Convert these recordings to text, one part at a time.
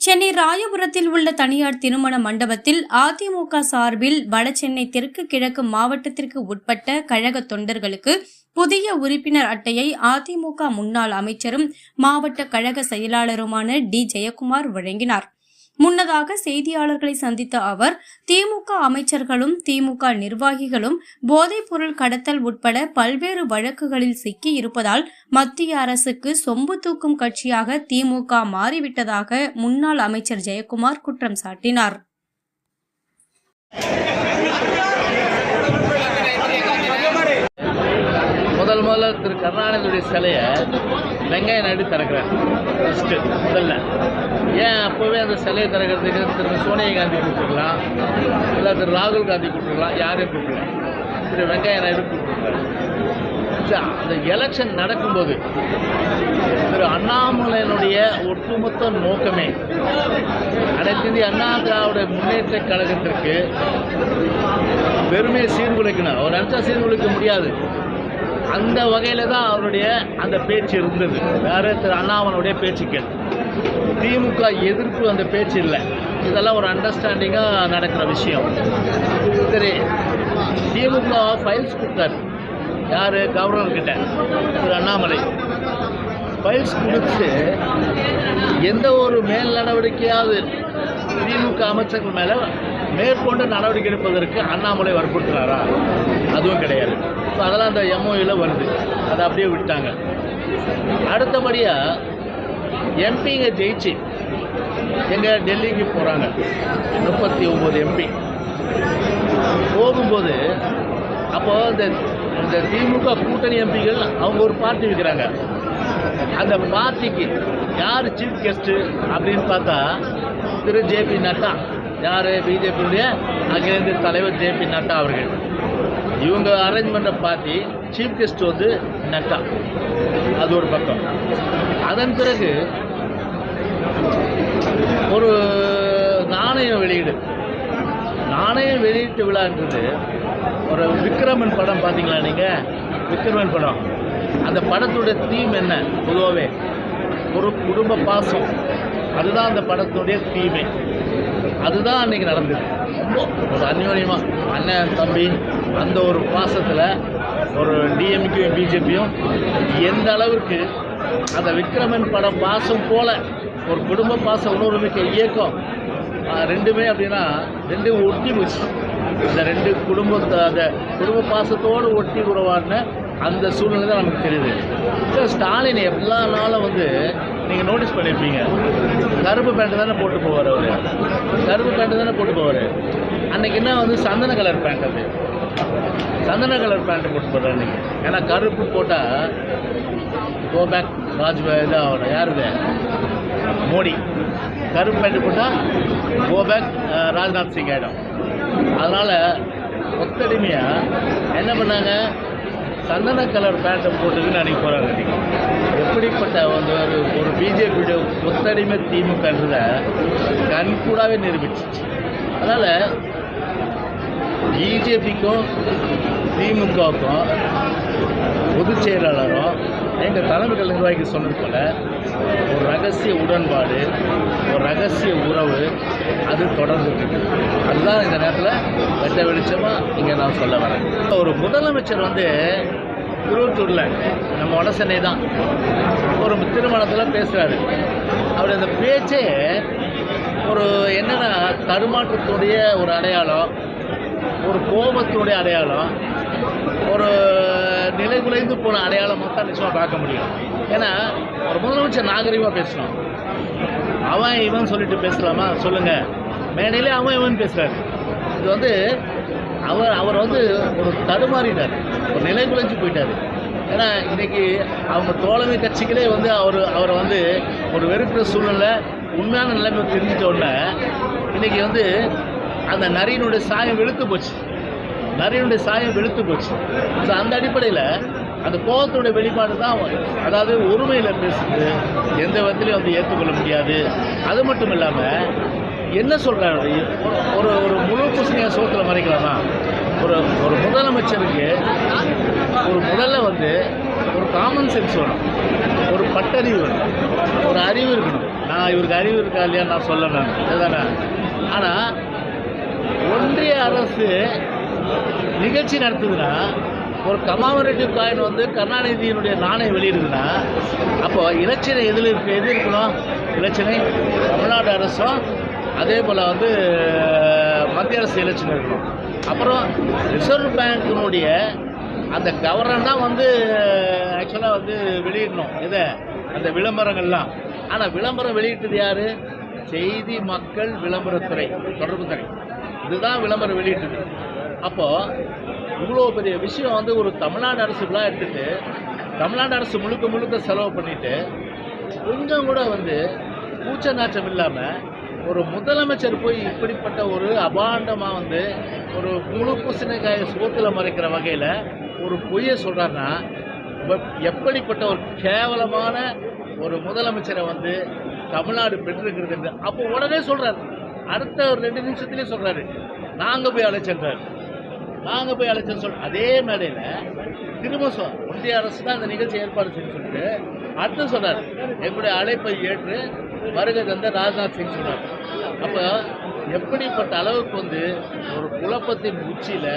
சென்னை ராயபுரத்தில் உள்ள தனியார் திருமண மண்டபத்தில் அதிமுக சார்பில் வடசென்னை தெற்கு கிழக்கு மாவட்டத்திற்கு உட்பட்ட கழக தொண்டர்களுக்கு புதிய உறுப்பினர் அட்டையை அதிமுக முன்னாள் அமைச்சரும் மாவட்ட கழக செயலாளருமான டி. ஜெயக்குமார் வழங்கினார். முன்னதாக செய்தியாளர்களை சந்தித்த அவர் திமுக அமைச்சர்களும் திமுக நிர்வாகிகளும் போதைப்பொருள் கடத்தல் உட்பட பல்வேறு வழக்குகளில் சிக்கி இருப்பதால் மத்திய அரசுக்கு சொம்பு தூக்கும் கட்சியாக திமுக மாறிவிட்டதாக முன்னாள் அமைச்சர் ஜெயக்குமார் குற்றம் சாட்டினார். முதல் முதல்ல திரு கருணாநிதியுடைய சிலையை வெங்காய நாயுடு திறக்கிறார் ஃபஸ்ட்டு முதல்ல. ஏன் அப்போவே அந்த சிலையை திறக்கிறதுக்கு திரு சோனியா காந்தி கூப்பிட்டுருக்கலாம் இல்லை திரு ராகுல் காந்தி கூப்பிட்டுருக்கலாம் யாரையும் கூப்பிடலாம் திரு வெங்காய நாயுடு கூப்பிட்டுருக்காரு அந்த எலெக்ஷன் நடக்கும்போது திரு அண்ணாமலையினுடைய ஒட்டுமொத்த நோக்கமே அனைத்து இந்திய அண்ணா திராவிட முன்னேற்ற கழகத்திற்கு பெருமையை சீர்குலைக்கணும். அவர் நினச்சா சீர்குலைக்க முடியாது. அந்த வகையில் தான் அவருடைய அந்த பேச்சு இருந்தது. வேறு திரு அண்ணாமனுடைய பேச்சுக்கள் திமுக எதிர்ப்பு அந்த பேச்சு இல்லை. இதெல்லாம் ஒரு அண்டர்ஸ்டாண்டிங்காக நடக்கிற விஷயம். சரி திமுக ஃபைல்ஸ் கொடுத்தாரு. யார்? கவர்னர்கிட்ட திரு அண்ணாமலை. ஃபைல்ஸ் கொடுத்து எந்த ஒரு மேல் நடவடிக்கையாவது திமுக அமைச்சர்கள் மேலே மேற்கொண்டு நடவடிக்கை எடுப்பதற்கு அண்ணாமலை வற்புறுத்துறாரா? அதுவும் கிடையாது. அதெல்லாம் அந்த எம்ஓயில் வருது. அதை அப்படியே விட்டாங்க. அடுத்தபடியாக எம்பிங்க ஜெயிச்சு எங்கே டெல்லிக்கு போகிறாங்க முப்பத்தி ஒம்பது எம்பி போகும்போது அப்போ இந்த இந்த திமுக கூட்டணி எம்பிகள் அவங்க ஒரு பார்ட்டி வைக்கிறாங்க. அந்த பார்ட்டிக்கு யார் சீஃப் கெஸ்ட்டு அப்படின்னு பார்த்தா திரு ஜேபி நட்டா. யார்? பிஜேபியுடைய அகிலேந்து தலைவர் ஜேபி நட்டா அவர்கள். இவங்க அரேஞ்ச் பண்ணுற பார்ட்டி சீஃப் கெஸ்ட் வந்து நட்டா. அது ஒரு பக்கம். அதன் பிறகு ஒரு நாணயம் வெளியீடு. நாணயம் வெளியீட்டு விழான்றது ஒரு விக்ரமன் படம் பார்த்தீங்களா நீங்கள் விக்ரமன் படம். அந்த படத்துடைய தீம் என்ன? பொதுவாகவே ஒரு குடும்ப பாசம். அதுதான் அந்த படத்துடைய தீமே அதுதான் அன்றைக்கி நடந்தது. ஒரு அந்யோன்யமாக அண்ணன் தம்பி அந்த ஒரு பாசத்தில் ஒரு டிஎம்கேயும் பிஜேபியும் எந்த அளவுக்கு அந்த விக்ரமன் படம் பாசம் போல ஒரு குடும்ப பாசம் உணர்வு மிக்க இயக்கம் ரெண்டுமே அப்படின்னா ரெண்டும் ஒட்டி போச்சு. அந்த ரெண்டு குடும்பத்தை அந்த குடும்ப பாசத்தோடு ஒட்டி உறவாடின அந்த சூழ்நிலை தான் நமக்கு தெரியுது. சார் ஸ்டாலின் எல்லா நாளும் வந்து நீங்கள் நோட்டீஸ் பண்ணியிருப்பீங்க கருப்பு பேண்ட் தானே போட்டு போவார் அவர். கருப்பு பேண்ட் தானே போட்டு போவார். அன்றைக்கி என்ன வந்து சந்தன கலர் பேண்ட் அது. சந்தன கலர் பேண்ட் போட்டு போடுறாரு நீங்கள் ஏன்னா கருப்பு போட்டால் கோ பேக் வாஜ்பாய் தான் ஆகணும். யார் மோடி. கருப்பு பேண்ட் போட்டால் கோ பேக் ராஜ்நாத் சிங் ஆகிடும் அதனால் ஒத்தடிமையாக என்ன பண்ணாங்க? சந்தன கலர் பேண்ட்டை போட்டுக்கின்னு அன்றைக்கி போகிறாங்க எப்படிப்பட்ட வந்து ஒரு ஒரு பிஜேபியோட திமுகன்றத கண் கண்கூடாவே நிரூபிச்சிச்சு. அதனால் பிஜேபிக்கும் திமுகவுக்கும் பொதுச் செயலாளரும் எங்கள் தலைமைகள் நிர்வாகிக்கு சொன்னது போல் ஒரு ரகசிய உடன்பாடு ஒரு ரகசிய உறவு அது தொடர்ந்துட்டு அதுதான் இந்த நேரத்தில் வெட்ட வெளிச்சமாக இங்கே நான் சொல்ல வரேன். ஒரு முதலமைச்சர் வந்து திருவத்தூரில் நம்ம வட சென்னை தான். ஒரு திருமணத்தில் பேசுகிறாரு அவர் அந்த பேச்சே ஒரு என்னென்னா தடுமாற்றத்துடைய ஒரு அடையாளம் ஒரு கோபத்துடைய அடையாளம் ஒரு நிலை குலைந்து போன அடையாளமாக தான் நிச்சயமாக பார்க்க முடியும். ஏன்னா ஒரு முதலமைச்சர் நாகரிகமாக பேசணும். அவன் இவன் சொல்லிட்டு பேசலாமா? சொல்லுங்கள் மேடையிலே அவன் இவன் பேசுகிறாரு இது வந்து அவர் அவர் வந்து ஒரு தடுமாறினார். ஒரு நிலை குலைஞ்சு போயிட்டார். ஏன்னா இன்றைக்கி அவங்க தோழமை கட்சிகளே வந்து அவர் அவரை வந்து ஒரு வெறுக்கிற சூழ்நிலை உண்மையான நிலைமை தெரிஞ்சிட்ட உடனே இன்னைக்கு வந்து அந்த நரியினுடைய சாயம் வெளுத்து போச்சு. நரியினுடைய சாயம் வெளுத்து போச்சு. ஸோ அந்த அடிப்படையில் அந்த கோபத்துடைய வெளிப்பாடு தான் அதாவது ஒருமையில் பேசுறது எந்த விதத்துலையும் வந்து ஏற்றுக்கொள்ள முடியாது. அது மட்டும் இல்லாமல் என்ன சொல்கிறாரு ஒரு ஒரு முழு பூசணியாக சோத்தில் மறைக்கலாமா? ஒரு ஒரு முதலமைச்சருக்கு ஒரு முதல்ல வந்து ஒரு காமன் சென்ஸ் வேணும். ஒரு பட்டறிவு வேணும். ஒரு அறிவு இருக்கணும். நான் இவருக்கு அறிவு இருக்கா இல்லையா நான் சொல்ல நான். இதுதானே ஆனால் ஒன்றிய அரசு நிகழ்ச்சி நடத்துதுன்னா ஒரு கமாமரேட்டிவ் காயின் வந்து கருணாநிதியினுடைய நாணயம் வெளியிடுதுன்னா அப்போ இலச்சினை எதில் இருக்கு? எது இருக்கணும் இலச்சினை தமிழ்நாடு அரசும் அதே போல் வந்து மத்திய அரசு இலச்சினை இருக்கணும். அப்புறம் ரிசர்வ் பேங்க்கினுடைய அந்த கவர்னர் தான் வந்து ஆக்சுவலாக வந்து வெளியிடணும். இதை அந்த விளம்பரங்கள்லாம். ஆனால் விளம்பரம் வெளியிட்டது யார்? செய்தி மக்கள் விளம்பரத்துறை தொடர்புத்துறை. இதுதான் விளம்பரம் வெளியிட்டது. அப்போது இவ்வளோ பெரிய விஷயம் வந்து ஒரு தமிழ்நாடு அரசு விழா தமிழ்நாடு அரசு முழுக்க முழுக்க செலவு பண்ணிவிட்டு கொஞ்சம் கூட வந்து கூச்ச நாச்சம் இல்லாமல் ஒரு முதலமைச்சர் போய் இப்படிப்பட்ட ஒரு அபாண்டமாக வந்து ஒரு முழு பூசணிக்காயை சோத்தில் மறைக்கிற வகையில் ஒரு பொய்யை சொல்கிறாருன்னா எப்படிப்பட்ட ஒரு கேவலமான ஒரு முதலமைச்சரை வந்து தமிழ்நாடு பெற்றிருக்கிறது அப்போ உடனே சொல்கிறார் அடுத்த ஒரு ரெண்டு நிமிஷத்துலேயே சொல்கிறாரு நாங்கள் போய் அழைச்சன்றார். நாங்கள் போய் அழைச்சோன்னு சொல் அதே மேடையில் திரும்ப சொல் ஒன்றிய அரசு தான் அந்த நிகழ்ச்சி ஏற்பாடு செய்ய சொல்லிட்டு அடுத்து சொன்னார். எங்களுடைய அழைப்பை ஏற்று வருகை தந்த ராஜ்நாத் சிங் சொன்னார். அப்போ எப்படிப்பட்ட அளவுக்கு வந்து ஒரு குழப்பத்தின் உச்சியில்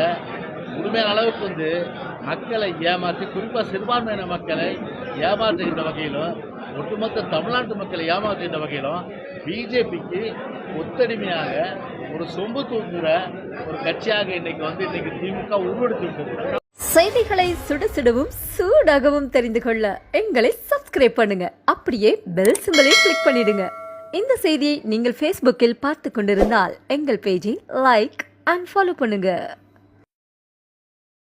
உண்மையான அளவுக்கு வந்து மக்களை ஏமாற்றி குறிப்பாக சிறுபான்மையின மக்களை ஏமாற்றுகின்ற வகையிலும் ஒட்டுமொத்த தமிழ்நாட்டு மக்களை ஏமாற்றுகின்ற வகையிலும் பிஜேபிக்கு ஒத்தடிமையாக ஒரு சொம்பு தூக்குற ஒரு கட்சியாக இன்னைக்கு வந்து இன்னைக்கு திமுக உருவெடுத்து செய்திகளை சுட சுடவும் சூடாகவும் தெரிந்து கொள்ள எங்களை சப்ஸ்கிரைப் பண்ணுங்க. அப்படியே பெல் சிம்பலையும் கிளிக் பண்ணிடுங்க. இந்த செய்தியை நீங்கள் ஃபேஸ்புக்கில் பார்த்து கொண்டிருந்தால் எங்கள் பேஜை லைக் அண்ட் ஃபாலோ பண்ணுங்கள்